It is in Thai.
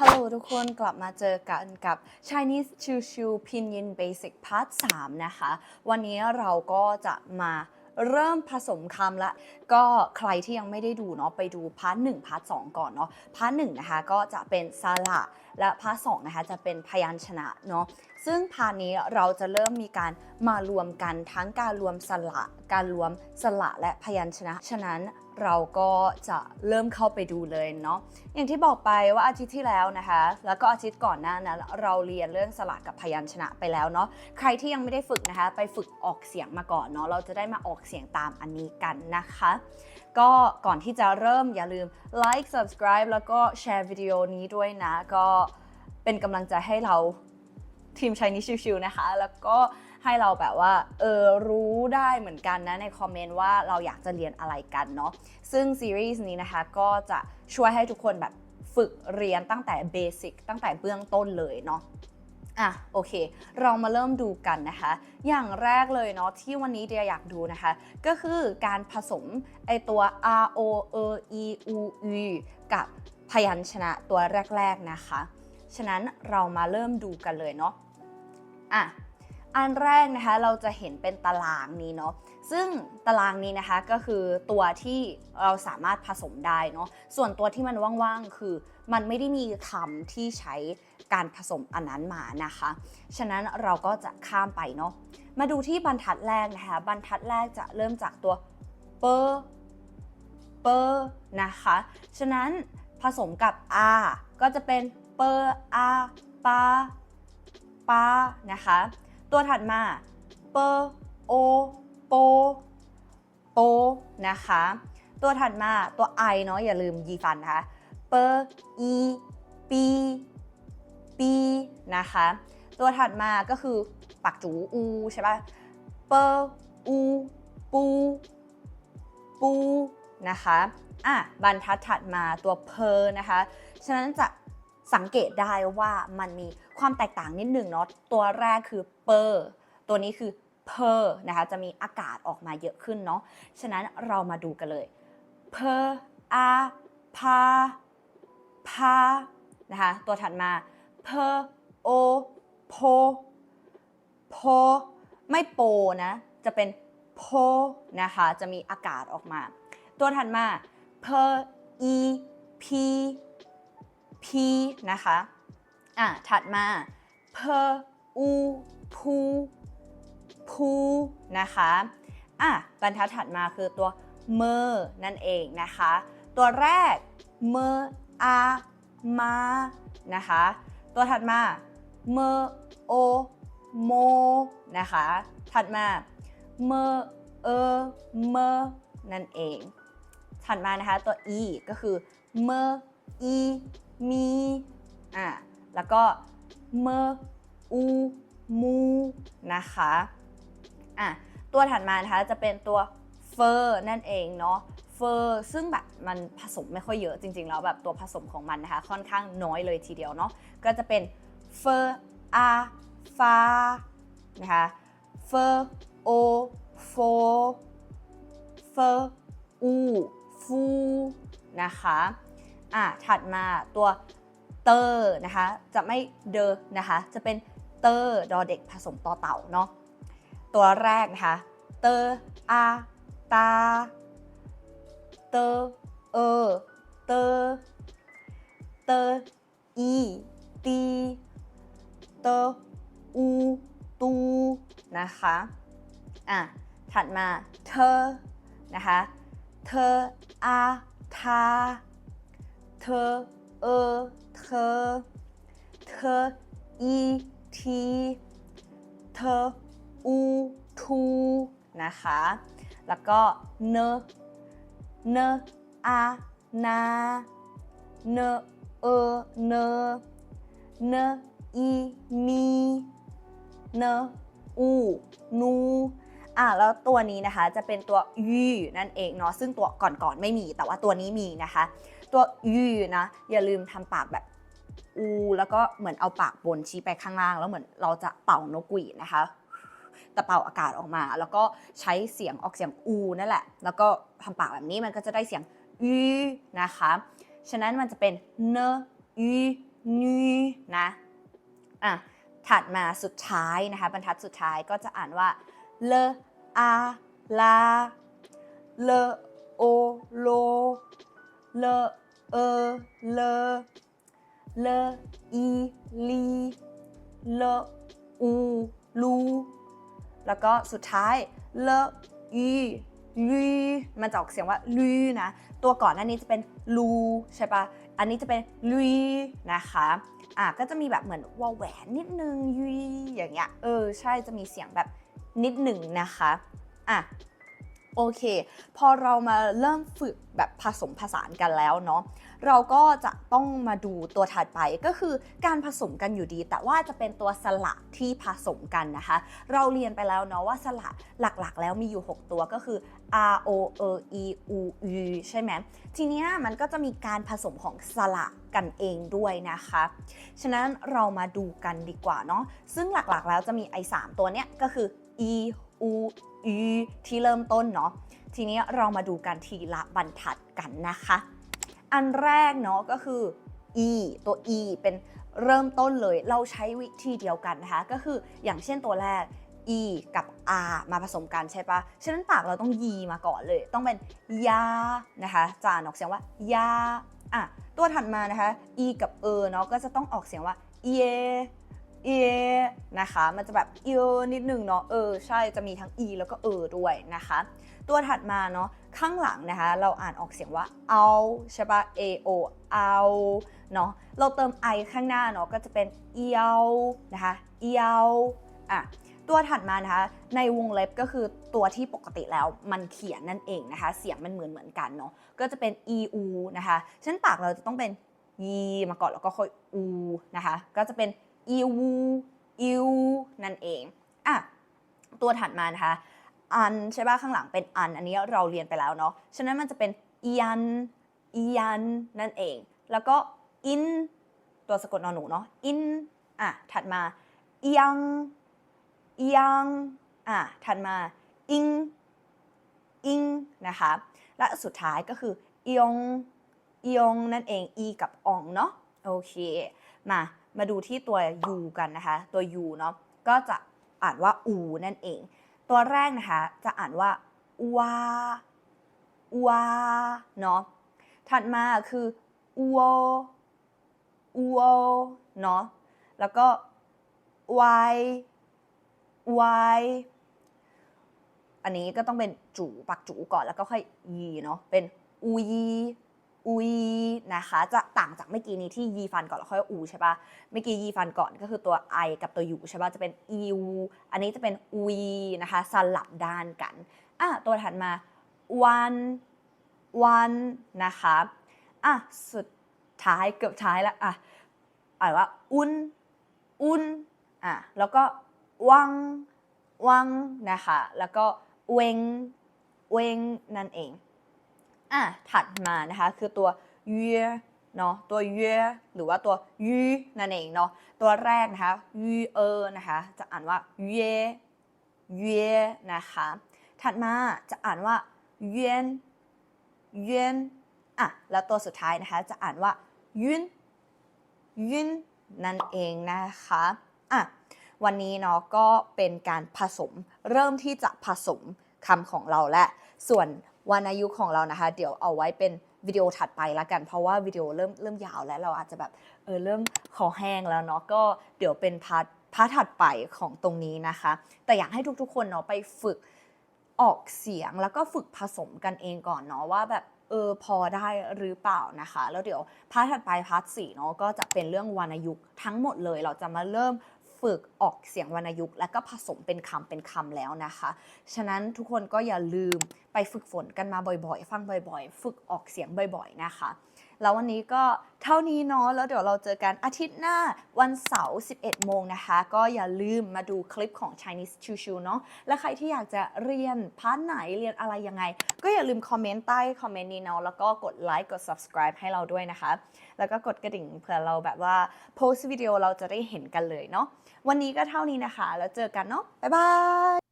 ฮัลโหลทุกคนกลับมาเจอกันกับ Chinese Chiu Chiu Pinyin Basic Part 3 นะคะ วันนี้เราก็จะมาเริ่มผสมคำละ ก็ใครที่ยังไม่ได้ดูเนาะไปดูพาร์ทหนึ่งพาร์ทสก่อนเนาะพาร์ทหนึ่งนะคะก็จะเป็นสระและพาร์ทสองนะคะจะเป็นพยัญชนะเนาะซึ่งพาร์ทนี้เราจะเริ่มมีการมารวมกันทั้งการรวมสระการรวมสระและพยัญชนะ ฉะนั้น เราก็จะเริ่มเข้าไปดูเลยเนาะอย่างที่บอกไปว่าอาทิตย์ที่แล้วนะคะ แล้วก็อาทิตย์ก่อนหน้านั้นเราเรียนเรื่องสระกับพยัญชนะไปแล้วเนาะใครที่ยังไม่ได้ฝึกนะคะ ไปฝึกออกเสียงมาก่อนเนาะเราจะได้มาออกเสียงตามอันนี้กันนะคะ ก็ก่อนที่จะเริ่มอย่าลืม like subscribe แล้วก็แชร์วิดีโอนี้ด้วยนะ ก็เป็นกำลังใจให้เราทีมชายนี้ชิวๆนะคะ แล้วก็ ให้เราแบบว่าเออรู้ได้เหมือนกันนะในคอมเมนต์ว่าเราอยากจะเรียนอะไรกันเนาะซึ่งซีรีส์นี้นะคะก็จะช่วยให้ทุกคนแบบฝึกเรียนตั้งแต่เบสิกตั้งแต่เบื้องต้นเลยเนาะอะโอเค เรามาเริ่มดูกันนะคะ อย่างแรกเลยเนาะที่วันนี้เดียอยากดูนะคะ ก็คือการผสมไอตัว r o e e u u กับพยัญชนะตัวแรก ๆนะคะ ฉะนั้นเรามาเริ่มดูกันเลยเนาะอะ อันแรกนะคะเราจะเห็นเป็นตารางนี้เนาะซึ่งตารางนี้นะคะก็คือตัวที่เราสามารถผสมได้เนาะส่วนตัวที่มันว่างๆ คือมันไม่ได้มีคำที่ใช้การผสมอันนั้นมานะคะ ฉะนั้นเราก็จะข้ามไปเนาะมาดูที่บรรทัดแรกนะคะ บรรทัดแรกจะเริ่มจากตัวเปอร์เปอร์นะคะ ฉะนั้นผสมกับ r ก็จะเป็นเปอร์ r ปาปานะคะ ตัวถัดมาเปอโอโปโปนะคะ ตัวถัดมาตัว i เนาะอย่าลืมยีฟันนะคะเปออีปีปีนะคะ ตัวถัดมาก็คือปักจูอูใช่ปะเปออูปูปูนะคะ อะบรรทัดถัดมาตัวเพอนะคะ ฉะนั้นจะ สังเกตได้ว่ามันมีความแตกต่างนิดหนึ่งเนาะตัวแรกคือเปอร์ตัวนี้คือเพอนะคะจะมีอากาศออกมาเยอะขึ้นเนาะฉะนั้นเรามาดูกันเลยเพออาพาพานะคะตัวถัดมาเพอโอโพโพไม่โปนะจะเป็นโพนะคะจะมีอากาศออกมา ตัวถัดมาเพออีพี พีนะคะ อะ ถัดมาเพออูพูพูนะคะ อะ บรรทัดถัดมาคือตัวเมอนั่นเองนะคะ ตัวแรกเมออามานะคะ ตัวถัดมาเมอโอโมนะคะ ถัดมาเมอเอเมอนั่นเอง ถัดมานะคะตัว e ก็คือเมออี มีอะแล้วก็เมอูมูนะคะอะตัวถัดมานะคะจะเป็นตัวเฟอร์นั่นเองเนาะเฟอร์ซึ่งแบบมันผสมไม่ค่อยเยอะจริงๆแล้วแบบตัวผสมของมันนะคะค่อนข้างน้อยเลยทีเดียวเนาะก็จะเป็นเฟอร์อาฟานะคะเฟอร์โอโฟเฟอร์อูฟูนะคะ อะถัดมาตัวเตอร์นะคะ จะไม่เดอนะคะ จะเป็นเตอร์ดอเด็กผสมต่อเต่าเนาะตัวแรกนะคะ เตอร์อาตา เตอร์เออเตอร์เตอร์อีตีเตอร์อูตูนะคะอะถัดมาเธอนะคะ เธออาทา เธอ เออ เธอ เธอ อีที เธอ อู ทู นะคะ แล้วก็เน เน อา นา เน เอ เน เน อี มี เน อู นู อะแล้วตัวนี้นะคะจะเป็นตัวยูนั่นเองเนาะซึ่งตัวก่อนๆไม่มี แต่ว่าตัวนี้มีนะคะ ตัวยูนะอย่าลืมทำปากแบบอูแล้วก็เหมือนเอาปากบนชี้ไปข้างล่าง แล้วเหมือนเราจะเป่านกหวีดนะคะแต่เป่าอากาศออกมา แล้วก็ใช้เสียงออกเสียงอูนั่นแหละ แล้วก็ทำปากแบบนี้มันก็จะได้เสียงยูนะคะ ฉะนั้นมันจะเป็นเนยู nu นะอะถัดมาสุดท้ายนะคะ บรรทัดสุดท้ายก็จะอ่านว่า le a la le o lo le e le le i li le u lu แล้วก็สุดท้าย le y lu มันจะออกเสียงว่าลูนะ ตัวก่อนหน้านี้จะเป็นลูใช่ปะอันนี้จะเป็นลุยนะคะ อะก็จะมีแบบเหมือนวอลแหวนนิดนึงยุยอย่างเงี้ย เออ ใช่ จะมีเสียงแบบ นิดหนึ่งนะคะอะโอเค พอเรามาเริ่มฝึกแบบผสมผสานกันแล้วเนาะเราก็จะต้องมาดูตัวถัดไปก็คือการผสมกันอยู่ดี แต่ว่าจะเป็นตัวสระที่ผสมกันนะคะ เราเรียนไปแล้วเนาะว่าสระหลักๆ แล้วมีอยู่ 6 ตัวก็คือ R O E E U U ใช่ไหมทีนี้มันก็จะมีการผสมของสระกันเองด้วยนะคะ ฉะนั้นเรามาดูกันดีกว่าเนาะซึ่งหลักๆแล้วจะมีไอ้3ตัวเนี้ยก็คือ E U U ที่เริ่มต้นเนาะทีนี้เรามาดูกันทีละบรรทัดกันนะคะ อันแรกเนาะก็คือ e ตัว e เป็นเริ่มต้นเลยเราใช้วิธีเดียวกันนะคะก็คืออย่างเช่นตัวแรก e กับ r มาผสมกันใช่ปะฉะนั้นปากเราต้องยีมาก่อนเลย ต้องเป็นยานะคะจานออกเสียงว่ายาอะตัวถัดมานะคะ e กับ e เนาะก็จะต้องออกเสียงว่าเย เอนะคะ มันจะแบบเอนิดนึงเนาะเออใช่จะมีทั้ง e แล้วก็เอด้วยนะคะ ตัวถัดมาเนาะข้างหลังนะคะ เราอ่านออกเสียงว่าเอาใช่ปะ a o เอาเนาะเราเติม i ข้างหน้าเนาะก็จะเป็นเอียวนะคะเอียวอะตัวถัดมานะคะในวงเล็บก็คือตัวที่ปกติแล้วมันเขียนนั่นเองนะคะ เสียงมันเหมือนเหมือนกันเนาะก็จะเป็น e u นะคะฉะนั้นปากเราจะต้องเป็นยีมาก่อนแล้วก็ค่อยอูนะคะ ก็จะเป็น e u e u นั่นเองอะตัวถัดมานะคะอันใช่ป่ะข้างหลังเป็นอัน อันนี้เราเรียนไปแล้วเนาะฉะนั้นมันจะเป็นอียันอียันนั่นเอง แล้วก็อินตัวสะกดนอนหนูเนาะอินอะถัดมาอียังอียังอะถัดมาอิงอิงนะคะและสุดท้ายก็คืออียงอียงนั่นเองอีกับอองเนาะโอเคมา มาดูที่ตัว u กันนะคะ ตัว u เนาะก็จะอ่านว่าอูนั่นเอง ตัวแรกนะคะจะอ่านว่าวาวาเนาะถัดมาคืออูโออูโอเนาะแล้วก็วายวายอันนี้ก็ต้องเป็นจูปักจูก่อนแล้วก็ค่อยยีเนาะเป็นอูยี อูยีนะคะ จะต่างจากเมื่อกี้นี้ที่ยีฟันก่อนแล้วค่อยอูใช่ปะเมื่อกี้ยีฟันก่อนก็คือตัว i กับตัว u ใช่ปะจะเป็น eu อันนี้จะเป็น we นะคะสลับด้านกันอะตัวถัดมา one one นะคะอะสุดท้ายเกือบท้ายแล้วอะอ่านว่าอุนอุนอะแล้วก็วังวังนะคะแล้วก็เวงเวงนั่นเอง อะถัดมานะคะคือตัวเยเนาะตัวเยหรือว่าตัวยูนั่นเองเนาะตัวแรกนะคะยูเอนะคะจะอ่านว่าเยเยนะคะถัดมาจะอ่านว่าเยนเยนอะแล้วตัวสุดท้ายนะคะจะอ่านว่ายุนยุนนั่นเองนะคะอะวันนี้เนาะก็เป็นการผสมเริ่มที่จะผสมคำของเราและ ส่วน วรรณยุของเรานะคะ เดี๋ยวเอาไว้เป็นวิดีโอถัดไปละกัน เพราะว่าวิดีโอเริ่มเริ่มยาวแล้วเราอาจจะแบบเออเริ่มคอแห้งแล้วเนาะก็เดี๋ยวเป็นพาร์ทพาร์ทถัดไปของตรงนี้นะคะ แต่อยากให้ทุกๆ คนเนาะไปฝึกออกเสียงแล้วก็ฝึกผสมกันเองก่อนเนาะว่าแบบเออพอได้หรือเปล่านะคะ แล้วเดี๋ยวพาร์ทถัดไปพาร์ทสี่เนาะก็จะเป็นเรื่องวรรณยุกต์ทั้งหมดเลยเราจะมาเริ่มฝึกออกเสียงวรรณยุกต์แล้วก็ผสมเป็นคำเป็นคำแล้วนะคะ ฉะนั้นทุกคนก็อย่าลืม ไปฝึกฝนกันมาบ่อยๆ ฟังบ่อยๆ ฝึกออกเสียงบ่อยๆนะคะ แล้ววันนี้ก็เท่านี้เนาะแล้วเดี๋ยวเราเจอกันอาทิตย์หน้าวันเสาร์ 11 โมงนะคะ ก็อย่าลืมมาดูคลิปของ Chinese Chiu Chiu เนาะและใครที่อยากจะเรียนพาร์ทไหนเรียนอะไรยังไง ก็อย่าลืมคอมเมนต์ใต้คอมเมนต์นี้เนาะแล้วก็กดไลค์กด subscribe ให้เราด้วยนะคะ แล้วก็กดกระดิ่งเผื่อเราแบบว่าโพสต์วิดีโอเราจะได้เห็นกันเลยเนาะวันนี้ก็เท่านี้นะคะ แล้วเจอกันเนาะบ๊ายบาย